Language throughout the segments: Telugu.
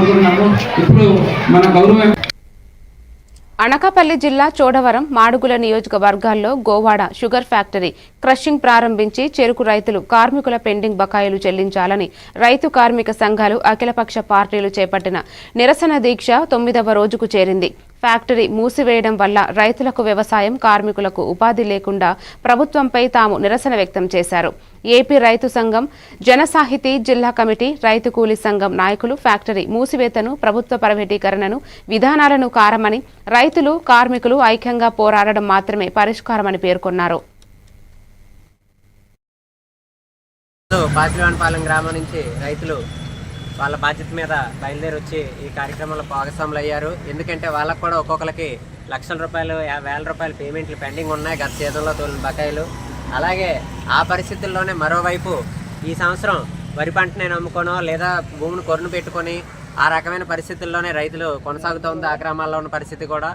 కోరుకుంటున్నాము. ఇప్పుడు మన గౌరవ అనకాపల్లి జిల్లా చోడవరం మాడుగుల నియోజకవర్గాల్లో గోవాడ షుగర్ ఫ్యాక్టరీ క్రషింగ్ ప్రారంభించి చెరుకు రైతులు కార్మికుల పెండింగ్ బకాయిలు చెల్లించాలని రైతు కార్మిక సంఘాలు అఖిలపక్ష పార్టీలు చేపట్టిన నిరసన దీక్ష తొమ్మిదవ రోజుకు చేరింది. ఫ్యాక్టరీ మూసివేయడం వల్ల రైతులకు వ్యవసాయం కార్మికులకు ఉపాధి లేకుండా ప్రభుత్వంపై తాము నిరసన వ్యక్తం చేశారు. ఏపీ రైతు సంఘం జనసాహితీ జిల్లా కమిటీ రైతు కూలీ సంఘం నాయకులు ఫ్యాక్టరీ మూసివేతను ప్రభుత్వ ప్రైవేటీకరణను విధానాలను కారమని రైతులు కార్మికులు ఐక్యంగా పోరాడడం మాత్రమే పరిష్కారమని పేర్కొన్నారు. పాచివానపాలెం గ్రామం నుంచి రైతులు వాళ్ళ బాధ్యత మీద బయలుదేరి వచ్చి ఈ కార్యక్రమంలో భాగస్వాములు అయ్యారు ఎందుకంటే వాళ్ళకు కూడా ఒక్కొక్కరికి లక్షల రూపాయలు వేల రూపాయల పేమెంట్లు పెండింగ్ ఉన్నాయి గత సీజన్లో తోలిన బకాయిలు. అలాగే ఆ పరిస్థితుల్లోనే మరోవైపు ఈ సంవత్సరం వరి పంట నేను అమ్ముకోనో లేదా భూమిని కొరును పెట్టుకొని ఆ రకమైన పరిస్థితుల్లోనే రైతులు కొనసాగుతోంది ఆ గ్రామాల్లో ఉన్న పరిస్థితి కూడా.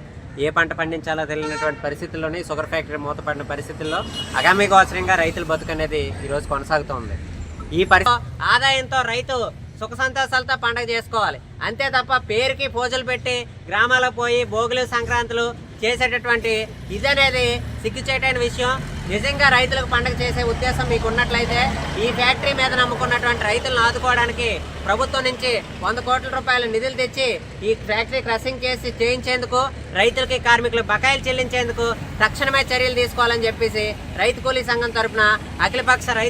ఏ పంట పండించాలో తెలియనటువంటి పరిస్థితుల్లోనే షుగర్ ఫ్యాక్టరీ మూతపడిన పరిస్థితుల్లో అగామి గోచరంగా రైతుల బతుకనేది ఈరోజు కొనసాగుతోంది ఈ పరి ఆదాయంతో రైతు సుఖ సంతోషాలతో పండగ చేసుకోవాలి. అంతే తప్ప పేరుకి పూజలు పెట్టి గ్రామాలకు పోయి భోగులు సంక్రాంతులు చేసేటటువంటి ఇది అనేది సిగ్గుచేటైన విషయం. నిజంగా రైతులకు పండగ చేసే ఉద్దేశం మీకు ఉన్నట్లయితే ఈ ఫ్యాక్టరీ మీద నమ్ముకున్నటువంటి రైతులను ఆదుకోవడానికి ప్రభుత్వం నుంచి వంద కోట్ల రూపాయల నిధులు తెచ్చి ఈ ఫ్యాక్టరీ క్రషింగ్ చేసి చేయించేందుకు రైతులకి కార్మికులకు బకాయిలు చెల్లించేందుకు తక్షణమే చర్యలు తీసుకోవాలని చెప్పేసి రైతు కూలీ సంఘం తరపున అఖిలపక్ష రైతు